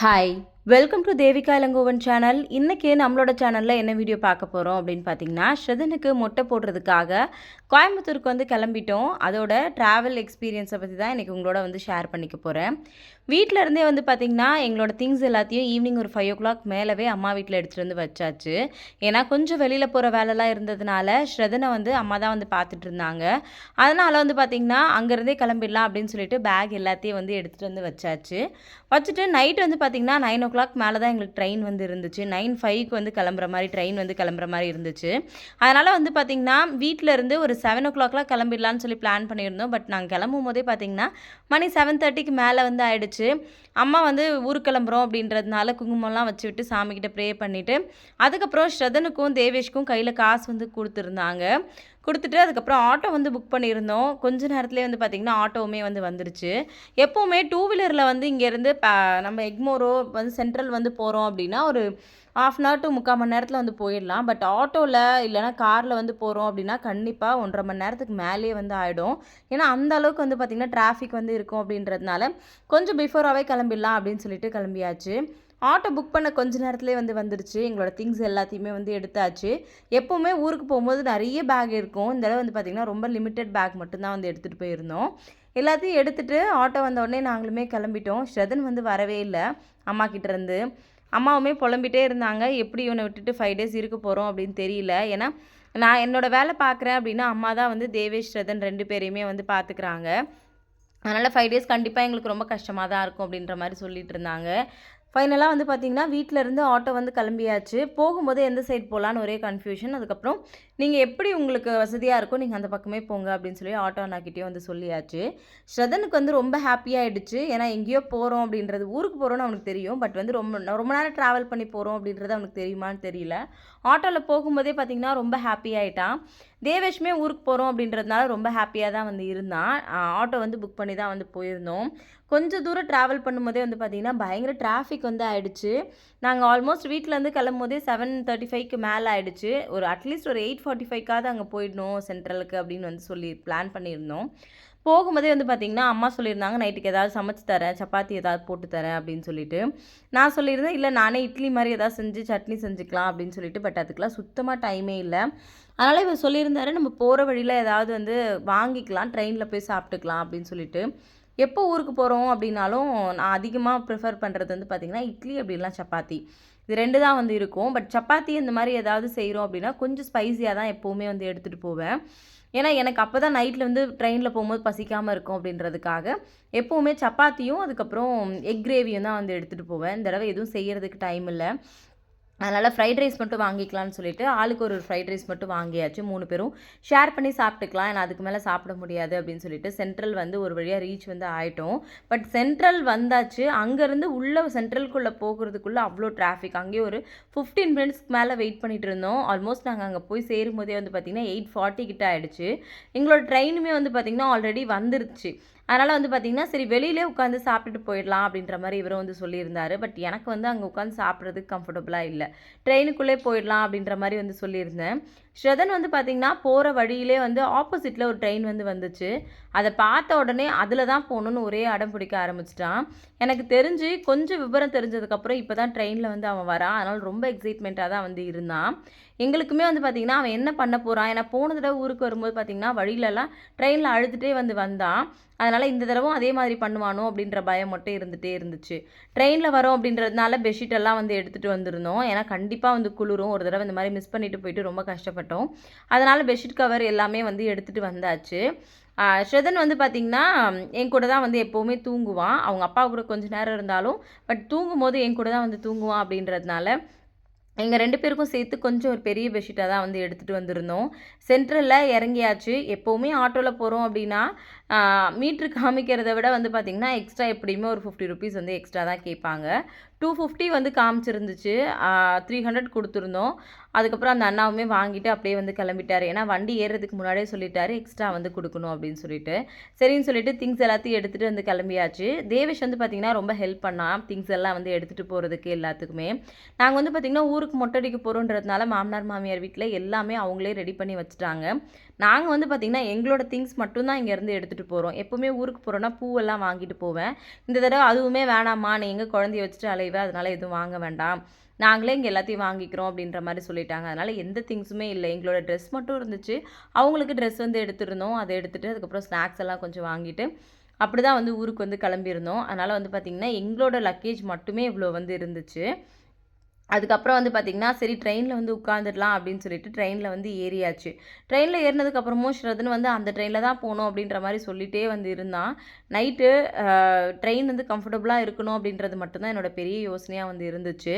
嗨。welcome to Devika Ilangovan channel இன்றைக்கி நம்மளோட சேனலில் என்ன வீடியோ பார்க்க போகிறோம் அப்படின்னு பார்த்தீங்கன்னா ஸ்ரதனுக்கு மொட்டை போடுறதுக்காக கோயம்புத்தூருக்கு வந்து கிளம்பிட்டோம். அதோட ட்ராவல் எக்ஸ்பீரியன்ஸை பற்றி தான் இன்றைக்கி உங்களோட வந்து ஷேர் பண்ணிக்க போகிறேன் வீட்டில் இருந்தே வந்து பார்த்திங்கன்னா எங்களோட திங்ஸ் எல்லாத்தையும் ஈவினிங் ஒரு ஃபைவ் ஓ கிளாக் மேலவே அம்மா வீட்டில் எடுத்துகிட்டு வந்து வச்சாச்சு. ஏன்னா கொஞ்சம் வெளியில் போகிற வேலைலாம் இருந்ததுனால ஸ்ரதனை வந்து அம்மா தான் வந்து பார்த்துட்டு இருந்தாங்க. அதனால் வந்து பார்த்திங்கன்னா அங்கேருந்தே கிளம்பிடலாம் அப்படின்னு சொல்லிட்டு பேக் எல்லாத்தையும் வந்து எடுத்துகிட்டு வந்து வச்சாச்சு. வச்சுட்டு நைட் வந்து பார்த்திங்கன்னா நைன் ஓ ஓ கிளாக் மேலே தான் எங்களுக்கு ட்ரெயின் வந்து இருந்துச்சு. நைன் ஃபைவ்க்கு வந்து கிளம்புற மாதிரி ட்ரெயின் வந்து கிளம்புற மாதிரி இருந்துச்சு. அதனால் வந்து பார்த்திங்கன்னா வீட்டில் இருந்து ஒரு செவன் ஓ கிளாக்லாம் கிளம்பிடலான்னு சொல்லி பிளான் பண்ணியிருந்தோம். பட் நாங்கள் கிளம்பும் போதே பார்த்திங்கன்னா மணி செவன் தேர்ட்டிக்கு மேலே வந்து ஆயிடுச்சு. அம்மா வந்து ஊருக்கு கிளம்புறோம் அப்படின்றதுனால குங்குமம்லாம் வச்சு விட்டு சாமிக்கிட்ட ப்ரே பண்ணிவிட்டு அதுக்கப்புறம் ஸ்ரதனுக்கும் தேவேஷ்க்கும் கையில் காசு வந்து கொடுத்துருந்தாங்க. கொடுத்துட்டு அதுக்கப்புறம் ஆட்டோ வந்து புக் பண்ணியிருந்தோம். கொஞ்ச நேரத்துலேயே வந்து பார்த்திங்கன்னா ஆட்டோவுமே வந்து வந்துருச்சு. எப்போவுமே டூ வீலரில் வந்து இங்கேருந்து ப நம்ம எக்மோரோ வந்து சென்ட்ரல் வந்து போகிறோம் அப்படின்னா ஒரு ஆஃப் அன் ஹவர் டு முக்கால் மணி நேரத்தில் வந்து போயிடலாம். பட் ஆட்டோவில் இல்லைனா காரில் வந்து போகிறோம் அப்படின்னா கண்டிப்பாக ஒன்றரை மணி நேரத்துக்கு மேலேயே வந்து ஆகிடும் ஏன்னா அந்த அளவுக்கு வந்து பார்த்திங்கன்னா டிராஃபிக் வந்து இருக்கும் அப்படின்றதுனால கொஞ்சம் பிஃபோராகவே கிளம்பிடலாம் அப்படின்னு சொல்லிட்டு கிளம்பியாச்சு. ஆட்டோ புக் பண்ண கொஞ்ச நேரத்துலேயே வந்து வந்துடுச்சு. எங்களோட திங்ஸ் எல்லாத்தையுமே வந்து எடுத்தாச்சு. எப்போவுமே ஊருக்கு போகும்போது நிறைய பேக் இருக்கும். இந்த தடவை வந்து பார்த்திங்கன்னா ரொம்ப லிமிட்டட் பேக் மட்டும்தான் வந்து எடுத்துகிட்டு போயிருந்தோம். எல்லாத்தையும் எடுத்துகிட்டு ஆட்டோ வந்த உடனே நாங்களுமே கிளம்பிட்டோம். ஸ்ரதன் வந்து வரவே இல்லை. அம்மா கிட்டேருந்து அம்மாவுமே புலம்பிட்டே இருந்தாங்க. எப்படி இவனை விட்டுட்டு ஃபைவ் டேஸ் இருக்க போகிறோம் அப்படின்னு தெரியல. ஏன்னா நான் என்னோடய வேலை பார்க்குறேன் அப்படின்னா அம்மா தான் வந்து தேவேஷ் ரதன் ரெண்டு பேரையுமே வந்து பார்த்துக்கிறாங்க அதனால் ஃபைவ் டேஸ் கண்டிப்பாக எங்களுக்கு ரொம்ப கஷ்டமாக தான் இருக்கும் அப்படின்ற மாதிரி சொல்லிட்டு இருந்தாங்க. ஃபைனலாக வந்து பார்த்திங்கன்னா வீட்டிலேருந்து ஆட்டோ வந்து கிளம்பியாச்சு. போகும்போது எந்த சைட் போகலான்னு ஒரே கன்ஃபியூஷன் அதுக்கப்புறம் நீங்கள் எப்படி உங்களுக்கு வசதியாக இருக்கோ நீங்கள் அந்த பக்கமே போங்க அப்படின்னு சொல்லி ஆட்டோ அண்ணாக்கிட்டே வந்து சொல்லியாச்சு. ஸ்ரதனுக்கு வந்து ரொம்ப ஹாப்பியாகிடுச்சு ஏன்னா எங்கேயோ போகிறோம் அப்படின்றது ஊருக்கு போகிறோன்னு அவனுக்கு தெரியும். பட் வந்து ரொம்ப ரொம்ப நேரம் ட்ராவல் பண்ணி போகிறோம் அப்படின்றது அவனுக்கு தெரியுமான்னு தெரியல. ஆட்டோவில் போகும்போதே பார்த்திங்கன்னா ரொம்ப ஹாப்பி ஆகிட்டான் தேவேஷ்மே ஊருக்கு போகிறோம் அப்படின்றதுனால ரொம்ப ஹாப்பியாக தான் வந்து இருந்தான். ஆட்டோ வந்து புக் பண்ணி தான் வந்து போயிருந்தோம். கொஞ்சம் தூரம் ட்ராவல் பண்ணும்போதே வந்து பார்த்திங்கன்னா பயங்கர டிராஃபிக் வந்து ஆகிடுச்சு நாங்கள் ஆல்மோஸ்ட் வீட்டிலேருந்து கிளம்பும் போதே செவன் தேர்ட்டி ஃபைவ்க்கு மேலே ஆகிடுச்சு ஒரு அட்லீஸ்ட் ஒரு எயிட் ஃபார்ட்டி ஃபைவ்க்காவது அங்கே போயிடணும் சென்ட்ரலுக்கு அப்படின்னு வந்து சொல்லி பிளான் பண்ணியிருந்தோம். போகும்போதே வந்து பார்த்திங்கன்னா அம்மா சொல்லியிருந்தாங்க நைட்டுக்கு ஏதாவது சமைச்சு தரேன் சப்பாத்தி ஏதாவது போட்டு தரேன் அப்படின்னு சொல்லிட்டு. நான் சொல்லியிருந்தேன் இல்லை நானே இட்லி மாதிரி ஏதாவது செஞ்சு சட்னி செஞ்சுக்கலாம் அப்படின்னு சொல்லிட்டு பட் அதுக்கெலாம் சுத்தமாக டைமே இல்லை. அதனால் இவர் சொல்லியிருந்தாரு நம்ம போகிற வழியில் ஏதாவது வந்து வாங்கிக்கலாம் ட்ரெயினில் போய் சாப்பிட்டுக்கலாம் அப்படின்னு சொல்லிட்டு. எப்போ ஊருக்கு போகிறோம் அப்படின்னாலும் நான் அதிகமாக ப்ரிஃபர் பண்ணுறது வந்து பார்த்திங்கன்னா இட்லி அப்படின்லாம் சப்பாத்தி. இது ரெண்டு தான் வந்து இருக்கும். பட் சப்பாத்தி இந்த மாதிரி ஏதாவது செய்கிறோம் அப்படின்னா கொஞ்சம் ஸ்பைஸியாக தான் எப்போவுமே வந்து எடுத்துகிட்டு போவேன். ஏன்னா எனக்கு அப்போ தான் நைட்டில் வந்து ட்ரெயினில் போகும்போது பசிக்காமல் இருக்கும் அப்படின்றதுக்காக எப்போவுமே சப்பாத்தியும் அதுக்கப்புறம் எக் கிரேவியும் தான் வந்து எடுத்துகிட்டு போவேன். இந்த தடவை எதுவும் செய்கிறதுக்கு டைம் இல்லை. அதனால் ஃப்ரைட் ரைஸ் மட்டும் வாங்கிக்கலாம்னு சொல்லிட்டு ஆளுக்கு ஒரு ஃப்ரைட் ரைஸ் மட்டும் வாங்கியாச்சு மூணு பேரும். ஷேர் பண்ணி சாப்பிட்டுக்கலாம். ஏன்னா அதுக்கு மேலே சாப்பிட முடியாது அப்படின்னு சொல்லிட்டு சென்ட்ரல் வந்து ஒரு வழியாக ரீச் வந்து ஆகிட்டோம் பட் சென்ட்ரல் வந்தாச்சு. அங்கேருந்து உள்ளே சென்ட்ரலுக்குள்ளே போகிறதுக்குள்ளே அவ்வளோ டிராஃபிக் அங்கேயே ஒரு ஃபிஃப்டீன் மினிட்ஸ்க்கு மேலே வெயிட் பண்ணிட்டு இருந்தோம். ஆல்மோஸ்ட் நாங்கள் அங்கே போய் சேரும் போதே வந்து பார்த்திங்கன்னா எயிட் ஃபார்ட்டி கிட்ட ஆகிடுச்சு எங்களோட ட்ரெயினுமே வந்து பார்த்திங்கன்னா ஆல்ரெடி வந்துருச்சு. அதனால் வந்து பார்த்திங்கன்னா சரி வெளியிலே உட்காந்து சாப்பிட்டுட்டு போயிடலாம் அப்படின்ற மாதிரி இவரும் வந்து சொல்லியிருந்தார். பட் எனக்கு வந்து அங்கே உட்காந்து சாப்பிட்றதுக்கு கம்ஃபர்டபுளாக இல்லை. ட்ரெயினுக்குள்ளே போயிடலாம் அப்படின்ற மாதிரி வந்து சொல்லியிருந்தேன். ஸ்ரதன் வந்து பார்த்திங்கன்னா போகிற வழியிலே வந்து ஆப்போசிட்டில் ஒரு ட்ரெயின் வந்து வந்துச்சு. அதை பார்த்த உடனே அதில் தான் போகணுன்னு ஒரே அடம் பிடிக்க ஆரம்பிச்சிட்டான். எனக்கு தெரிஞ்சு கொஞ்சம் விவரம் தெரிஞ்சதுக்கப்புறம் இப்போ தான் ட்ரெயினில் வந்து அவன் வரான். அதனால் ரொம்ப எக்ஸைட்மெண்ட்டாக தான் வந்து இருந்தான். எங்களுக்குமே வந்து பார்த்திங்கன்னா அவன் என்ன பண்ண போகிறான் ஏன்னா போன தடவை ஊருக்கு வரும்போது பார்த்திங்கன்னா வழியிலலாம் ட்ரெயினில் அழுதுகிட்டே வந்து வந்தான். அதனால் இந்த தடவும் அதே மாதிரி பண்ணுவானோ அப்படின்ற பயம் மட்டும் இருந்துகிட்டே இருந்துச்சு. ட்ரெயினில் வரோம் அப்படின்றதுனால பெட்ஷீட் எல்லாம் வந்து எடுத்துகிட்டு வந்திருந்தோம். ஏன்னா கண்டிப்பாக வந்து குளிரும். ஒரு தடவை இந்த மாதிரி மிஸ் பண்ணிட்டு போயிட்டு ரொம்ப இருக்கட்டும் அதனால் பெட்ஷீட் கவர் எல்லாமே வந்து எடுத்துகிட்டு வந்தாச்சு. ஸ்ரதன் வந்து பார்த்திங்கன்னா என் கூட தான் வந்து எப்போவுமே தூங்குவான். அவங்க அப்பா கூட கொஞ்சம் நேரம் இருந்தாலும் பட் தூங்கும் போது என் கூட தான் வந்து தூங்குவான் அப்படின்றதுனால எங்கள் ரெண்டு பேருக்கும் சேர்த்து கொஞ்சம் ஒரு பெரிய பெட்ஷீட்டாக தான் வந்து எடுத்துகிட்டு வந்திருந்தோம். சென்ட்ரலில் இறங்கியாச்சு. எப்போவுமே ஆட்டோவில் போகிறோம் அப்படின்னா மீட்ரு காமிக்கிறத விட வந்து பார்த்திங்கன்னா எக்ஸ்ட்ரா எப்படியுமே ஒரு ஃபிஃப்டி ருபீஸ் வந்து எக்ஸ்ட்ரா தான் கேட்பாங்க. டூ ஃபிஃப்டி வந்து காமிச்சிருந்துச்சு. த்ரீ ஹண்ட்ரட் கொடுத்துருந்தோம். அதுக்கப்புறம் அந்த அண்ணாவுமே வாங்கிட்டு அப்படியே வந்து கிளம்பிட்டார். ஏன்னா வண்டி ஏறுறதுக்கு முன்னாடியே சொல்லிட்டாரு எக்ஸ்ட்ரா வந்து கொடுக்கணும் அப்படின்னு சொல்லிட்டு. சரின்னு சொல்லிட்டு திங்ஸ் எல்லாத்தையும் எடுத்துகிட்டு வந்து கிளம்பியாச்சு. தேவேஷ் வந்து பார்த்திங்கன்னா ரொம்ப ஹெல்ப் பண்ணான் திங்ஸ் எல்லாம் வந்து எடுத்துகிட்டு போகிறதுக்கு எல்லாத்துக்குமே. நாங்கள் வந்து பார்த்திங்கன்னா ஊருக்கு மொட்டடிக்க போகிறோன்றதுனால மாமனார் மாமியார் வீட்டில் எல்லாமே அவங்களே ரெடி பண்ணி வச்சுட்டாங்க. நாங்கள் வந்து பார்த்திங்கன்னா எங்களோட திங்ஸ் மட்டும்தான் இங்கேருந்து எடுத்துகிட்டு போகிறோம் எப்போவுமே ஊருக்கு போகிறோன்னா பூவெல்லாம் வாங்கிட்டு போவேன். இந்த தடவை அதுவுமே வேணாம்மா. நீ எங்கள் குழந்தைய வச்சுட்டு அலைவே? அதனால் எதுவும் வாங்க வேண்டாம். நாங்களே இங்கே எல்லாத்தையும் வாங்கிக்கிறோம் அப்படின்ற மாதிரி சொல்லிட்டாங்க. அதனால் எந்த திங்ஸுமே இல்லை. எங்களோட ட்ரெஸ் மட்டும் இருந்துச்சு. அவங்களுக்கு ட்ரெஸ் வந்து எடுத்துருந்தோம். அதை எடுத்துகிட்டு அதுக்கப்புறம் ஸ்நாக்ஸ் எல்லாம் கொஞ்சம் வாங்கிட்டு அப்படி தான் வந்து ஊருக்கு வந்து கிளம்பியிருந்தோம். அதனால் வந்து பார்த்திங்கன்னா எங்களோட லக்கேஜ் மட்டுமே இவ்வளோ வந்து இருந்துச்சு. அதுக்கப்புறம் வந்து பார்த்திங்கன்னா சரி ட்ரெயினில் வந்து உட்காந்துடலாம் அப்படின்னு சொல்லிட்டு ட்ரெயினில் வந்து ஏறியாச்சு. ட்ரெயினில் ஏறினதுக்கப்புறமும் ஸ்ரதன் வந்து அந்த ட்ரெயினில் தான் போகணும் அப்படின்ற மாதிரி சொல்லிகிட்டே வந்து இருந்தான். நைட்டு ட்ரெயின் வந்து கம்ஃபர்டபுளாக இருக்கணும் அப்படின்றது மட்டும்தான் என்னோடய பெரிய யோசனையாக வந்து இருந்துச்சு.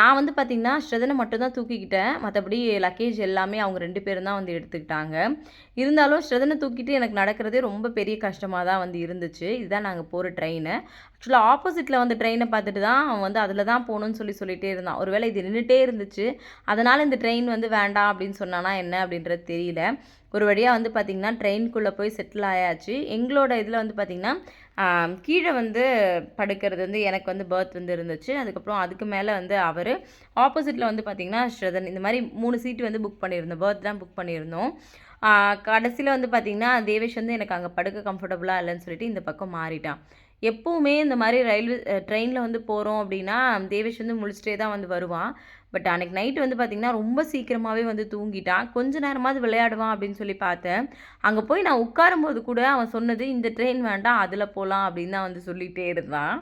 நான் வந்து பார்த்திங்கன்னா ஸ்ரதனை மட்டும்தான் தூக்கிக்கிட்டேன். மற்றபடி லக்கேஜ் எல்லாமே அவங்க ரெண்டு பேரும் தான் வந்து எடுத்துக்கிட்டாங்க. இருந்தாலும் ஸ்ரதனை தூக்கிட்டு எனக்கு நடக்கிறதே ரொம்ப பெரிய கஷ்டமாக தான் வந்து இருந்துச்சு. இதுதான் நாங்கள் போகிற ட்ரெயினை ஆக்சுவலாக ஆப்போசிட்டில் வந்து ட்ரெயினை பார்த்துட்டு தான் அவன் வந்து அதில் தான் போகணுன்னு சொல்லி சொல்லிகிட்டே இருந்தான். ஒருவேளை இது நின்றுட்டே இருந்துச்சு அதனால் இந்த ட்ரெயின் வந்து வேண்டாம் அப்படின்னு சொன்னானா என்ன அப்படின்றது தெரியல. ஒரு வழியாக வந்து பார்த்திங்கன்னா ட்ரெயின்குள்ளே போய் செட்டில் ஆயாச்சு. எங்களோட இதில் வந்து பார்த்திங்கன்னா கீழே வந்து படுக்கிறது வந்து எனக்கு வந்து பர்த் வந்து இருந்துச்சு. அதுக்கப்புறம் அதுக்கு மேலே வந்து அவர் ஆப்போசிட்டில் வந்து பார்த்திங்கன்னா ஸ்ரதன் இந்த மாதிரி மூணு சீட்டு வந்து புக் பண்ணியிருந்தோம் பர்த் தான் புக் பண்ணியிருந்தோம் கடைசியில் வந்து பார்த்திங்கன்னா தேவேஷ் வந்து எனக்கு அங்கே படுக்க கம்ஃபர்டபுளாக இல்லைன்னு சொல்லிட்டு இந்த பக்கம் மாறிட்டான். எப்போவுமே இந்த மாதிரி ரயில்வே ட்ரெயினில் வந்து போகிறோம் அப்படின்னா தேவேஷ் வந்து முழிச்சிட்டே தான் வந்து வருவான். பட் அன்றைக்கி நைட்டு வந்து பார்த்திங்கன்னா ரொம்ப சீக்கிரமாகவே வந்து தூங்கிட்டான். கொஞ்ச நேரமாவது விளையாடுவான் அப்படின்னு சொல்லி பார்த்தேன். அங்கே போய் நான் உட்காரும்போது கூட அவன் சொன்னது இந்த ட்ரெயின் வேண்டாம் அதில் போகலாம் அப்படின்னு தான் வந்து சொல்லிகிட்டே இருந்தான்.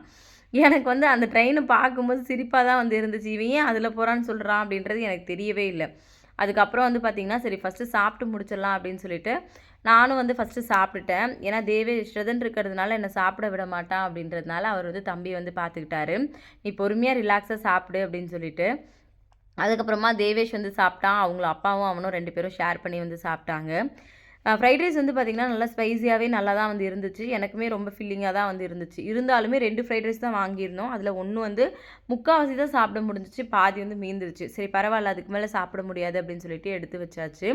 எனக்கு வந்து அந்த ட்ரெயினை பார்க்கும்போது சிரிப்பாக தான் வந்து இருந்துச்சு. இவன் ஏன் அதில் போகிறான்னு சொல்கிறான் அப்படின்றது எனக்கு தெரியவே இல்லை. அதுக்கப்புறம் வந்து பார்த்திங்கன்னா சரி ஃபஸ்ட்டு சாப்பிட்டு முடிச்சிடலாம் அப்படின்னு சொல்லிட்டு நானும் வந்து ஃபஸ்ட்டு சாப்பிட்டுட்டேன். ஏன்னா தேவே ஸ்ரதன் இருக்கிறதுனால என்னை சாப்பிட விட மாட்டான் அப்படின்றதுனால அவர் வந்து தம்பி வந்து பார்த்துக்கிட்டாரு நீ பொறுமையாக ரிலாக்ஸாக சாப்பிடு அப்படின்னு சொல்லிட்டு. அதுக்கப்புறமா தேவேஷ் வந்து சாப்பிட்டான். அவங்கள அப்பாவும் அவனும் ரெண்டு பேரும் ஷேர் பண்ணி வந்து சாப்பிட்டாங்க. ஃப்ரைட் ரைஸ் வந்து பார்த்திங்கன்னா நல்லா ஸ்பைஸியாகவே நல்லா தான் வந்து இருந்துச்சு. எனக்குமே ரொம்ப ஃபில்லிங்காக தான் வந்து இருந்துச்சு. இருந்தாலுமே ரெண்டு ஃப்ரைட் ரைஸ் தான் வாங்கியிருந்தோம். அதில் ஒன்று வந்து முக்கால்வாசி தான் சாப்பிட முடிஞ்சிச்சு. பாதி வந்து மீந்துருச்சு. சரி பரவாயில்ல அதுக்கு மேலே சாப்பிட முடியாது அப்படின்னு சொல்லிட்டு எடுத்து வச்சாச்சு.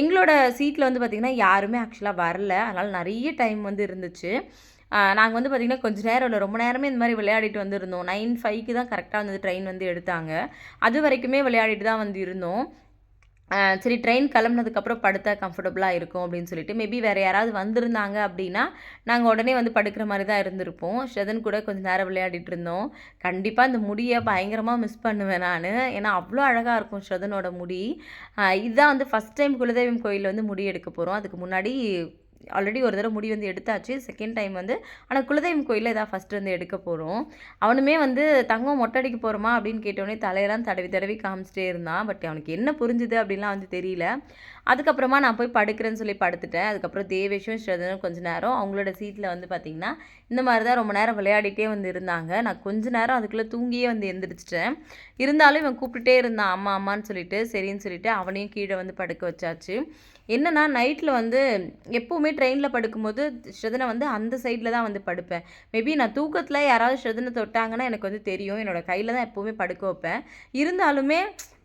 எங்களோட சீட்டில் வந்து பார்த்திங்கன்னா யாருமே ஆக்சுவலாக வரல. அதனால் நிறைய டைம் வந்து இருந்துச்சு. நாங்கள் வந்து பார்த்திங்கன்னா கொஞ்சம் நேரம் இல்லை ரொம்ப நேரமே இந்த மாதிரி விளையாடிட்டு வந்துருந்தோம் நைன் ஃபைவ்க்கு தான் கரெக்டாக வந்து ட்ரெயின் வந்து எடுத்தாங்க. அது வரைக்குமே விளையாடிட்டு தான் வந்து இருந்தோம். சரி ட்ரெயின் கிளம்புனதுக்கப்புறம் படுத்தா கம்ஃபர்டபுளாக இருக்கும் அப்படின்னு சொல்லிட்டு மேபி வேறு யாராவது வந்திருந்தாங்க அப்படின்னா நாங்கள் உடனே வந்து படுக்கிற மாதிரி தான் இருந்திருப்போம். ஷெதன் கூட கொஞ்சம் நேரம் விளையாடிட்டு இருந்தோம். கண்டிப்பாக அந்த முடியை பயங்கரமாக மிஸ் பண்ணுவேன் நான். ஏன்னா அவ்வளோ அழகாக இருக்கும் ஷெதனோட முடி. இதுதான் வந்து ஃபஸ்ட் டைம் குலதெய்வம் கோயிலில் வந்து முடி எடுக்க போகிறோம் அதுக்கு முன்னாடி ஆல்ரெடி ஒரு தடவை முடி வந்து எடுத்தாச்சு செகண்ட் டைம் வந்து ஆனால் குலதெய்வம் கோயிலில் இதாக ஃபஸ்ட்டு வந்து எடுக்க போகிறோம் அவனுமே வந்து தங்கம் மொட்டடிக்க போகிறோமா அப்படின்னு கேட்டோடனே தலையெல்லாம் தடவி தடவி காமிச்சிட்டே இருந்தான். பட் அவனுக்கு என்ன புரிஞ்சுது அப்படின்லாம் வந்து தெரியல. அதுக்கப்புறமா நான் போய் படுக்கிறேன்னு சொல்லி படுத்துட்டேன். அதுக்கப்புறம் தேவேஷும் ஸ்ரதனும் கொஞ்ச நேரம் அவங்களோட சீட்டில் வந்து பார்த்திங்கன்னா இந்த மாதிரி தான் ரொம்ப நேரம் விளையாடிட்டே வந்து இருந்தாங்க. நான் கொஞ்ச நேரம் அதுக்குள்ளே தூங்கியே வந்து எந்திரிச்சிட்டேன். இருந்தாலும் இவன் கூப்பிட்டுட்டே இருந்தான் அம்மா அம்மான்னு சொல்லிட்டு சரின்னு சொல்லிட்டு அவனையும் கீழே வந்து படுக்க வச்சாச்சு. என்னென்னா நைட்டில் வந்து எப்போவுமே ட்ரெயினில் படுக்கும்போது ஸ்ரதனை வந்து அந்த சைடில் தான் வந்து படுப்பேன். மேபி நான் தூக்கத்தில் யாராவது ஸ்ரதனை தொட்டாங்கன்னா எனக்கு வந்து தெரியும். என்னோடய கையில் தான் எப்போவுமே படுக்க வைப்பேன். இருந்தாலுமே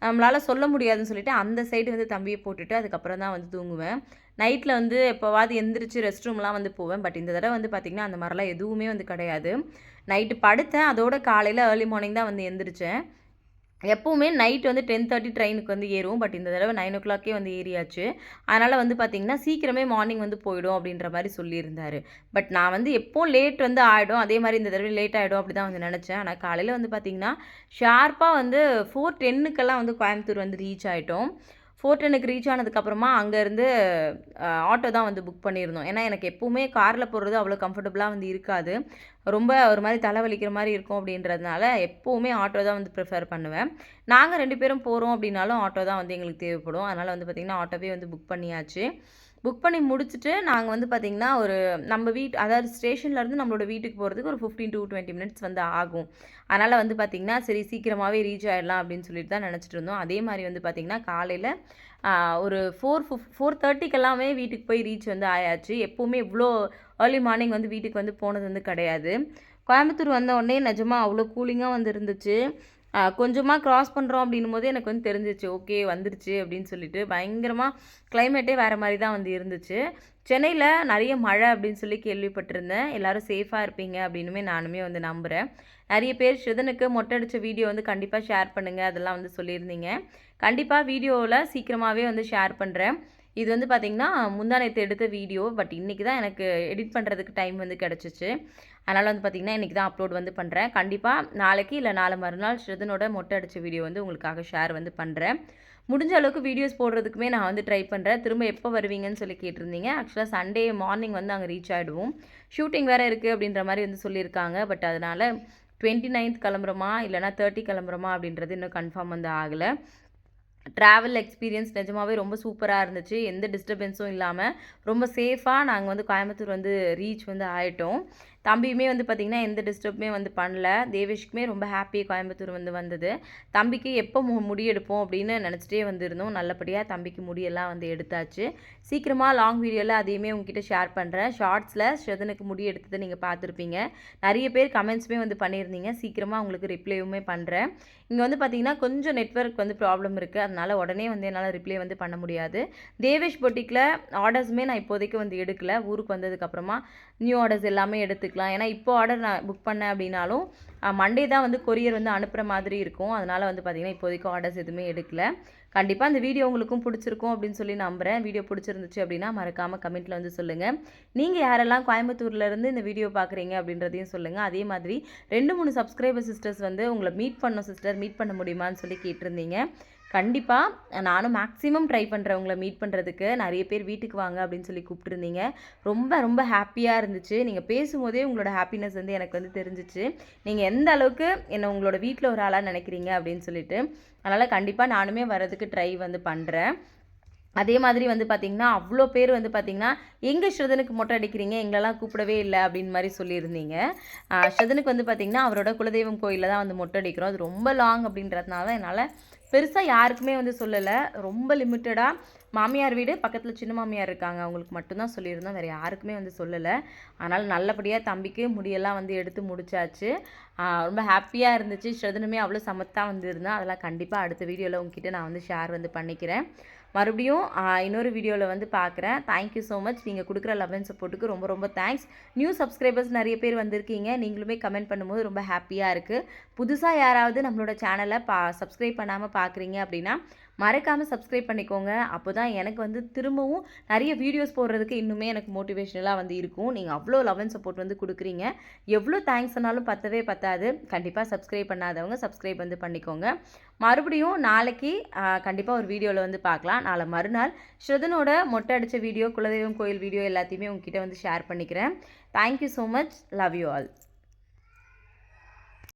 நம்மளால் சொல்ல முடியாதுன்னு சொல்லிட்டு அந்த சைடு வந்து தம்பியை போட்டுட்டு அதுக்கப்புறம் தான் வந்து தூங்குவேன். நைட்டில் வந்து எப்போவாது எந்திரிச்சு ரெஸ்ட் ரூம்லாம் வந்து போவேன். பட் இந்த தடவை வந்து பார்த்திங்கன்னா அந்த மாதிரிலாம் எதுவுமே வந்து கிடையாது. நைட்டு படுத்தேன். அதோட காலையில் ஏர்லி மார்னிங் தான் வந்து எந்திரிச்சேன். எப்போவுமே நைட் வந்து டென் தேர்ட்டி ட்ரெயினுக்கு வந்து ஏறும் பட் இந்த தடவை நைன் ஓ கிளாக்கே வந்து ஏறியாச்சு. அதனால் வந்து பார்த்திங்கன்னா சீக்கிரமே மார்னிங் வந்து போயிடும் அப்படின்ற மாதிரி சொல்லியிருந்தார். பட் நான் வந்து எப்போவும் லேட் வந்து ஆகிடும் அதே மாதிரி இந்த தடவை லேட் ஆகிடும் அப்படி தான் வந்து நினச்சேன். ஆனால் காலையில் வந்து பார்த்திங்கன்னா ஷார்ப்பாக வந்து ஃபோர் டென்னுக்கெல்லாம் வந்து கோயம்புத்தூர் வந்து ரீச் ஆகிட்டோம் ஃபோர் டென்னுக்கு ரீச் ஆனதுக்கப்புறமா அங்கேருந்து ஆட்டோ தான் வந்து புக் பண்ணியிருந்தோம். ஏன்னா எனக்கு எப்போவுமே காரில் போகிறது அவ்வளோ கம்ஃபர்டபுளாக வந்து இருக்காது. ரொம்ப ஒரு மாதிரி தலைவலிக்கிற மாதிரி இருக்கும் அப்படின்றதுனால எப்போவுமே ஆட்டோ தான் வந்து ப்ரிஃபர் பண்ணுவேன். நாங்கள் ரெண்டு பேரும் போகிறோம் அப்படின்னாலும் ஆட்டோ தான் வந்து எங்களுக்கு தேவைப்படும். அதனால் வந்து பார்த்திங்கன்னா ஆட்டோவே வந்து புக் பண்ணியாச்சு. புக் பண்ணி முடிச்சுட்டு நாங்கள் வந்து பார்த்திங்கன்னா ஒரு நம்ம வீட் அதாவது ஸ்டேஷன்லேருந்து நம்மளோட வீட்டுக்கு போகிறதுக்கு ஒரு ஃபிஃப்டீன் டு டுவெண்ட்டி மினிட்ஸ் வந்து ஆகும். அதனால் வந்து பார்த்திங்கன்னா சரி சீக்கிரமாகவே ரீச் ஆகிடலாம் அப்படின்னு சொல்லிட்டு தான் நினச்சிட்டு இருந்தோம். அதே மாதிரி வந்து பார்த்திங்கன்னா காலையில் ஒரு ஃபோர் ஃபிஃப் ஃபோர் தேர்ட்டிக்கெல்லாமே வீட்டுக்கு போய் ரீச் வந்து ஆயாச்சு. எப்போவுமே இவ்வளோ ஏர்லி மார்னிங் வந்து வீட்டுக்கு வந்து போனது வந்து கிடையாது. கோயம்புத்தூர் வந்த உடனே நிஜமாக அவ்வளோ கூலிங்காக வந்து இருந்துச்சு. கொஞ்சமாக க்ராஸ் பண்ணுறோம் அப்படின்னும் போது எனக்கு வந்து தெரிஞ்சிச்சு ஓகே வந்துருச்சு அப்படின்னு சொல்லிட்டு. பயங்கரமாக கிளைமேட்டே வேறு மாதிரி தான் வந்து இருந்துச்சு. சென்னையில் நிறைய மழை அப்படின்னு சொல்லி கேள்விப்பட்டிருந்தேன். எல்லோரும் சேஃபாக இருப்பீங்க அப்படின்னுமே நானுமே வந்து நம்புகிறேன் நிறைய பேர் ஸ்ருதனுக்கு மொட்டை அடித்த வீடியோ வந்து கண்டிப்பாக ஷேர் பண்ணுங்கள் அதெல்லாம் வந்து சொல்லியிருந்தீங்க. கண்டிப்பாக வீடியோவில் சீக்கிரமாகவே வந்து ஷேர் பண்ணுறேன் இது வந்து பார்த்திங்கன்னா முந்தா நேற்று எடுத்த வீடியோ. பட் இன்றைக்கி தான் எனக்கு எடிட் பண்ணுறதுக்கு டைம் வந்து கிடச்சிச்சு. அதனால் வந்து பார்த்திங்கன்னா இன்றைக்கி தான் அப்லோட் வந்து பண்ணுறேன் கண்டிப்பாக நாளைக்கு இல்லை நாளை மறுநாள் ஸ்ருதனோட மொட்டை அடித்த வீடியோ வந்து உங்களுக்காக ஷேர் வந்து பண்ணுறேன் முடிஞ்ச அளவுக்கு வீடியோஸ் போடுறதுக்குமே நான் வந்து ட்ரை பண்ணுறேன் திரும்ப எப்போ வருவீங்கன்னு சொல்லி கேட்டிருந்தீங்க. ஆக்சுவலாக சண்டே மார்னிங் வந்து அங்கே ரீச் ஆகிடுவோம் ஷூட்டிங் வேறு இருக்குது அப்படின்ற மாதிரி வந்து சொல்லியிருக்காங்க. பட் அதனால் டுவெண்ட்டி நைன்த் கிளம்புறோமா? இல்லைனா தேர்ட்டி கிளம்புறோமா? அப்படின்றது இன்னும் கன்ஃபார்ம் வந்து ஆகலை. ட்ராவல் எக்ஸ்பீரியன்ஸ் நிஜமாகவே ரொம்ப சூப்பராக இருந்துச்சு. எந்த டிஸ்டர்பன்ஸும் இல்லாமல் ரொம்ப சேஃபாக நாங்கள் வந்து கோயம்புத்தூர் வந்து ரீச் வந்து ஆகிட்டோம் தம்பியுமே வந்து பார்த்திங்கன்னா எந்த டிஸ்டர்புமே வந்து பண்ணல. தேவேஷ்க்குமே ரொம்ப ஹாப்பி கோயம்புத்தூர் வந்து வந்தது. தம்பிக்கு எப்போ மு முடி எடுப்போம் அப்படின்னு நினச்சிட்டே வந்திருந்தோம். நல்லபடியாக தம்பிக்கு முடியெல்லாம் வந்து எடுத்தாச்சு. சீக்கிரமாக லாங் வீடியோவில் அதையுமே உங்ககிட்ட ஷேர் பண்ணுறேன் ஷார்ட்ஸில் ஸ்ரதனுக்கு முடி எடுத்ததை நீங்கள் பார்த்துருப்பீங்க. நிறைய பேர் கமெண்ட்ஸுமே வந்து பண்ணியிருந்தீங்க. சீக்கிரமாக உங்களுக்கு ரிப்ளையுமே பண்ணுறேன் இங்கே வந்து பார்த்திங்கன்னா கொஞ்சம் நெட்ஒர்க் வந்து ப்ராப்ளம் இருக்குது அதனால் உடனே வந்து என்னால் ரிப்ளை வந்து பண்ண முடியாது. தேவேஷ் பொட்டிக்கில் ஆர்டர்ஸுமே நான் இப்போதைக்கு வந்து எடுக்கல. ஊருக்கு வந்ததுக்கப்புறமா நியூ ஆர்டர்ஸ் எல்லாமே எடுத்துக்கலாம். ஏன்னா இப்போ ஆர்டர் நான் புக் பண்ணேன் அப்படின்னாலும் மண்டே தான் வந்து கொரியர் வந்து அனுப்புகிற மாதிரி இருக்கும். அதனால் வந்து பார்த்திங்கன்னா இப்போதைக்கு ஆர்டர்ஸ் எதுவுமே எடுக்கல. கண்டிப்பாக அந்த வீடியோ உங்களுக்கும் பிடிச்சிருக்கும் அப்படின்னு சொல்லி நம்புகிறேன் வீடியோ பிடிச்சிருந்துச்சு அப்படின்னா மறக்காமல் கமெண்ட்டில் வந்து சொல்லுங்கள் நீங்கள் யாரெல்லாம் கோயம்புத்தூர்லேருந்து இந்த வீடியோ பார்க்குறீங்க அப்படின்றதையும் சொல்லுங்கள் அதே மாதிரி ரெண்டு மூணு சப்ஸ்கிரைபர் சிஸ்டர்ஸ் வந்து உங்களை மீட் பண்ணோம் சிஸ்டர் மீட் பண்ண முடியுமான்னு சொல்லி கேட்டிருந்தீங்க. கண்டிப்பாக நானும் மேக்ஸிமம் ட்ரை பண்ணுறவங்கள மீட் பண்ணுறதுக்கு நிறைய பேர் வீட்டுக்கு வாங்க அப்படின்னு சொல்லி கூப்பிட்டுருந்தீங்க. ரொம்ப ரொம்ப ஹாப்பியாக இருந்துச்சு. நீங்கள் பேசும்போதே உங்களோட ஹாப்பினஸ் வந்து எனக்கு வந்து தெரிஞ்சிச்சு. நீங்கள் எந்த அளவுக்கு என்னை உங்களோட வீட்டில் ஒரு ஆளாக நினைக்கிறீங்க அப்படின்னு சொல்லிட்டு. அதனால் கண்டிப்பாக நானுமே வர்றதுக்கு ட்ரை வந்து பண்ணுறேன் அதே மாதிரி வந்து பார்த்திங்கன்னா அவ்வளோ பேர் வந்து பார்த்திங்கன்னா எங்கே ஸ்ரதனுக்கு மொட்டை அடிக்கிறீங்க? எங்களெல்லாம் கூப்பிடவே இல்லை. அப்படின்னு மாதிரி சொல்லியிருந்தீங்க. ஸ்ரதனுக்கு வந்து பார்த்திங்கன்னா அவரோட குலதெய்வம் கோயிலில் தான் வந்து மொட்டை அடிக்கிறோம். அது ரொம்ப லாங் அப்படின்றதுனால என்னால் பெருசாக யாருக்குமே வந்து சொல்லலை. ரொம்ப லிமிட்டடாக மாமியார் வீடு பக்கத்தில் சின்ன மாமியார் இருக்காங்க. அவங்களுக்கு மட்டும்தான் சொல்லியிருந்தோம். வேறு யாருக்குமே வந்து சொல்லலை. அதனால் நல்லபடியாக தம்பிக்கு முடியெல்லாம் வந்து எடுத்து முடிச்சாச்சு. ரொம்ப ஹாப்பியாக இருந்துச்சு. ஸ்ரதனுமே அவ்வளோ சமத்தாக வந்துருந்தேன் அதெல்லாம் கண்டிப்பாக அடுத்த வீடியோவில் உங்ககிட்ட நான் வந்து ஷேர் வந்து பண்ணிக்கிறேன். மறுபடியும் இன்னொரு வீடியோவில் வந்து பார்க்குறேன் தேங்க்யூ ஸோ மச் நீங்கள் கொடுக்குற லவ் அண்ட் சப்போர்ட்டுக்கு ரொம்ப ரொம்ப தேங்க்ஸ் நியூ சப்ஸ்கிரைபர்ஸ் நிறைய பேர் வந்திருக்கீங்க. நீங்களுமே கமெண்ட் பண்ணும்போது ரொம்ப ஹாப்பியாக இருக்குது புதுசாக யாராவது நம்மளோட சேனலை பா சப்ஸ்கிரைப் பண்ணாமல் பார்க்குறீங்க அப்படின்னா மறக்காமல் சப்ஸ்கிரைப் பண்ணிக்கோங்க. அப்போ தான் எனக்கு வந்து திரும்பவும் நிறைய வீடியோஸ் போடுறதுக்கு இன்னுமே எனக்கு மோட்டிவேஷனலாக வந்து இருக்கும். நீங்கள் அவ்வளோ லவ் அண்ட் சப்போர்ட் வந்து கொடுக்குறீங்க. எவ்வளோ தேங்க்ஸ் சொன்னாலும் பத்தவே பத்தாது. கண்டிப்பாக சப்ஸ்கிரைப் பண்ணாதவங்க சப்ஸ்கிரைப் வந்து பண்ணிக்கோங்க. மறுபடியும் நாளைக்கு கண்டிப்பாக ஒரு வீடியோவில் வந்து பார்க்கலாம். நாளை மறுநாள் ஸ்ருதனோட மொட்டை அடித்த வீடியோ குலதெய்வம் கோயில் வீடியோ எல்லாத்தையுமே உங்ககிட்ட வந்து ஷேர் பண்ணிக்கிறேன். Thank you so much love you all